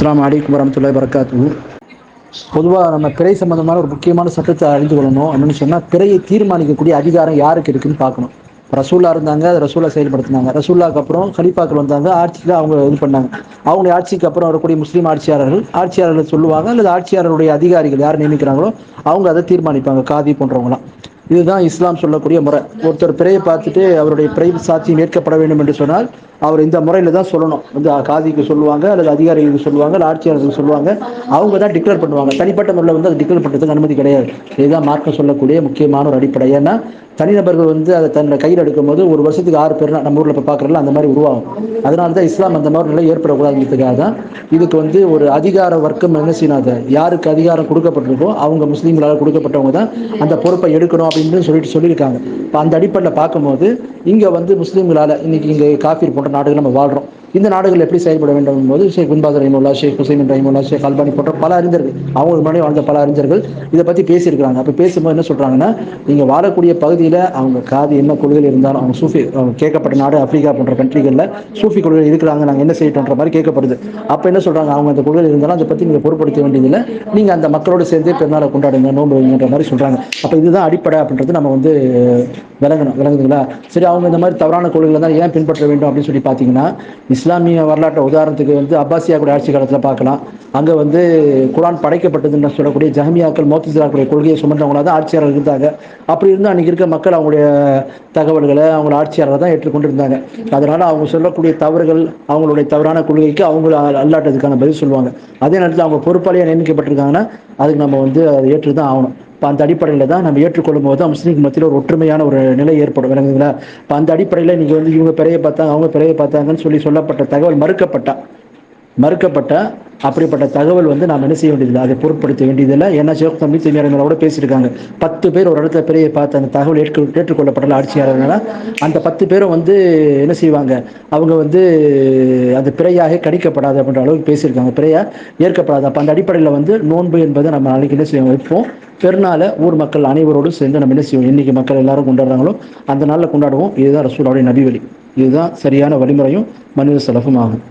அஸ்லாம் அலைக்கும் வரமத்துல்லாஹி வரகாத்து பொதுவாக நம்ம பிறை சம்பந்தமான ஒரு முக்கியமான சட்டத்தை அறிந்து கொள்ளணும். அப்படின்னு சொன்னால் பிறையை தீர்மானிக்கக்கூடிய அதிகாரம் யாருக்கு இருக்குன்னு பார்க்கணும். ரசூல்லா இருந்தாங்க அது ரசூல்லா செயல்படுத்தினாங்க. ரசூல்லாக்கு அப்புறம் கலீஃபாக்கள் வந்தாங்க ஆட்சியில் அவங்க இது பண்ணாங்க. அவங்க ஆட்சிக்கு அப்புறம் வரக்கூடிய முஸ்லீம் ஆட்சியாளர்கள் ஆட்சியாளர்கள் சொல்லுவாங்க அல்லது ஆட்சியாளருடைய அதிகாரிகள் யார் நியமிக்கிறாங்களோ அவங்க அதை தீர்மானிப்பாங்க காதி போன்றவங்களாம் இதுதான் இஸ்லாம் சொல்லக்கூடிய முறை. ஒருத்தர் பிறையை பார்த்துட்டு அவருடைய பிறை சாட்சியம் ஏற்கப்பட வேண்டும் என்று சொன்னால் அவர் இந்த முறையில் தான் சொல்லணும். இந்த காதிக்கு சொல்லுவாங்க அல்லது அதிகாரிகளுக்கு சொல்லுவாங்க இல்லை ஆட்சியாளர்களுக்கு சொல்லுவாங்க. அவங்க தான் டிக்ளேர் பண்ணுவாங்க. தனிப்பட்ட முறையில் வந்து அதை டிக்ளேர் பண்ணுறதுக்கு அனுமதி கிடையாது. இதுதான் மார்க்கம் சொல்லக்கூடிய முக்கியமான ஒரு அடிப்படை. ஏன்னா தனிநபர்கள் வந்து அதை தன்னோட கையில் எடுக்கும்போது ஒரு வருஷத்துக்கு ஆறு பேர் நம்ம ஊரில் இப்போ பார்க்குறல அந்த மாதிரி உருவாகும். அதனால தான் இஸ்லாம் அந்த மாதிரி நிலை ஏற்படக்கூடாதுங்கிறதுக்காக தான் இதுக்கு வந்து ஒரு அதிகார வர்க்கம் என்ன செய்யணும்? யாருக்கு அதிகாரம் கொடுக்கப்பட்டிருக்கோ அவங்க முஸ்லீம்களால் கொடுக்கப்பட்டவங்க தான் அந்த பொறுப்பை எடுக்கணும் அப்படின்னு சொல்லிட்டு சொல்லியிருக்காங்க. இப்போ அந்த அடிப்படையில் பார்க்கும்போது இங்கே வந்து முஸ்லீம்களால் இன்றைக்கி இங்கே காஃபீர் போன்ற நாடுகள் நம்ம வாழ்கிறோம் இந்த நாடுகள் எப்படி செயல்பட வேண்டும் போது ஷேக் பின்பாஸ் ரஹிமுல்லா ஷேக் ஹுசைன் ரஹிமுல்லா ஷேக் அல்பானி போன்ற பல அறிஞர்கள் அவங்களுக்கு முன்னாடி வாழ்ந்த பல அறிஞர்கள் இதை பற்றி பேசியிருக்கிறாங்க. அப்போ பேசும்போது என்ன சொல்கிறாங்கன்னா நீங்கள் வாழக்கூடிய பகுதியில் அவங்க காது என்ன கொள்கையில் இருந்தாலும் அவங்க சூஃபி அவங்க கேட்கப்பட்ட நாடு ஆப்பிரிக்கா போன்ற கண்ட்ரிகளில் சூஃபி கொள்கை இருக்கிறாங்க நாங்கள் என்ன செய்யட்டோன்ற மாதிரி கேட்கப்படுது. அப்போ என்ன சொல்கிறாங்க அவங்க அந்த கொள்கையில் இருந்தாலும் அதை பற்றி நீங்கள் பொருட்படுத்த வேண்டியதில்லை. நீங்கள் அந்த மக்களோடு சேர்ந்து பெருநாளை கொண்டாடுங்க நோன்பு வைங்கன்ற மாதிரி சொல்கிறாங்க அப்போ இதுதான் அடிப்படை அப்படின்றது நம்ம வந்து விளங்கணும் விளங்குதுங்களா? சரி அவங்க இந்த மாதிரி தவறான கொள்கைகளை தான் ஏன் பின்பற்ற வேண்டும் அப்படின்னு சொல்லி பார்த்தீங்கன்னா இஸ்லாமிய வரலாற்று உதாரணத்துக்கு வந்து அப்பாசியா கூட ஆட்சி காலத்தில் பார்க்கலாம். அங்கே வந்து குரான் படைக்கப்பட்டதுன்னு சொல்லக்கூடிய ஜஹமியாக்கள் மோத்திசிலாக்குடைய கொள்கையை சுமந்தவங்களாக தான் ஆட்சியாளர் இருந்தாங்க. அப்படி இருந்து அன்றைக்கி இருக்க மக்கள் அவங்களுடைய தகவல்களை அவங்கள ஆட்சியாளரை தான் ஏற்றுக்கொண்டு இருந்தாங்க அதனால் அவங்க சொல்லக்கூடிய தவறுகள் அவங்களுடைய தவறான கொள்கைக்கு அவங்க அல்லாட்டதுக்கான பதில் சொல்லுவாங்க. அதே நேரத்தில் அவங்க பொறுப்பாளியாக நியமிக்கப்பட்டிருக்காங்கன்னா அதுக்கு நம்ம வந்து அதை ஏற்று தான் ஆகணும். இப்போ அந்த அடிப்படையில் தான் நம்ம ஏற்றுக்கொள்ளும் போது தான் முஸ்லீம் மத்தியில் ஒரு ஒற்றுமையான ஒரு நிலை ஏற்படும். விளங்குதுங்களா? இப்போ அந்த அடிப்படையில் நீங்கள் வந்து இவங்க பிறைய பார்த்தாங்க அவங்க பிறைய பார்த்தாங்கன்னு சொல்லி சொல்லப்பட்ட தகவல் மறுக்கப்பட்டா மறுக்கப்பட்ட அப்படிப்பட்ட தகவல் வந்து நாம் என்ன செய்ய வேண்டியதில்லை அதை பொருட்படுத்த வேண்டியதில்லை. ஏன்னா ஷேக் தம்பி கூட பேசியிருக்காங்க. பத்து பேர் ஒரு இடத்துல பெரிய பார்த்து அந்த தகவல் ஏற்க ஏற்றுக்கொள்ளப்படல ஆட்சியாளர்களால். அந்த பத்து பேரும் வந்து என்ன செய்வாங்க? அவங்க வந்து அது பிறையாக கணிக்கப்படாது அப்படின்ற அளவுக்கு பேசியிருக்காங்க. பிறையா ஏற்கப்படாது. அப்போ அந்த அடிப்படையில் வந்து நோன்பு என்பதை நம்ம நாளைக்கு என்ன செய்வோம் வைப்போம்? பெருநாளை ஊர் மக்கள் அனைவரோடும் சேர்ந்து நம்ம என்ன செய்வோம்? இன்னைக்கு மக்கள் எல்லாரும் கொண்டாடுறாங்களோ அந்த நாளில் கொண்டாடுவோம். இதுதான் ரசூலாவுடைய நபிவழி. இதுதான் சரியான வழிமுறையும் மனித செலவும் ஆகும்.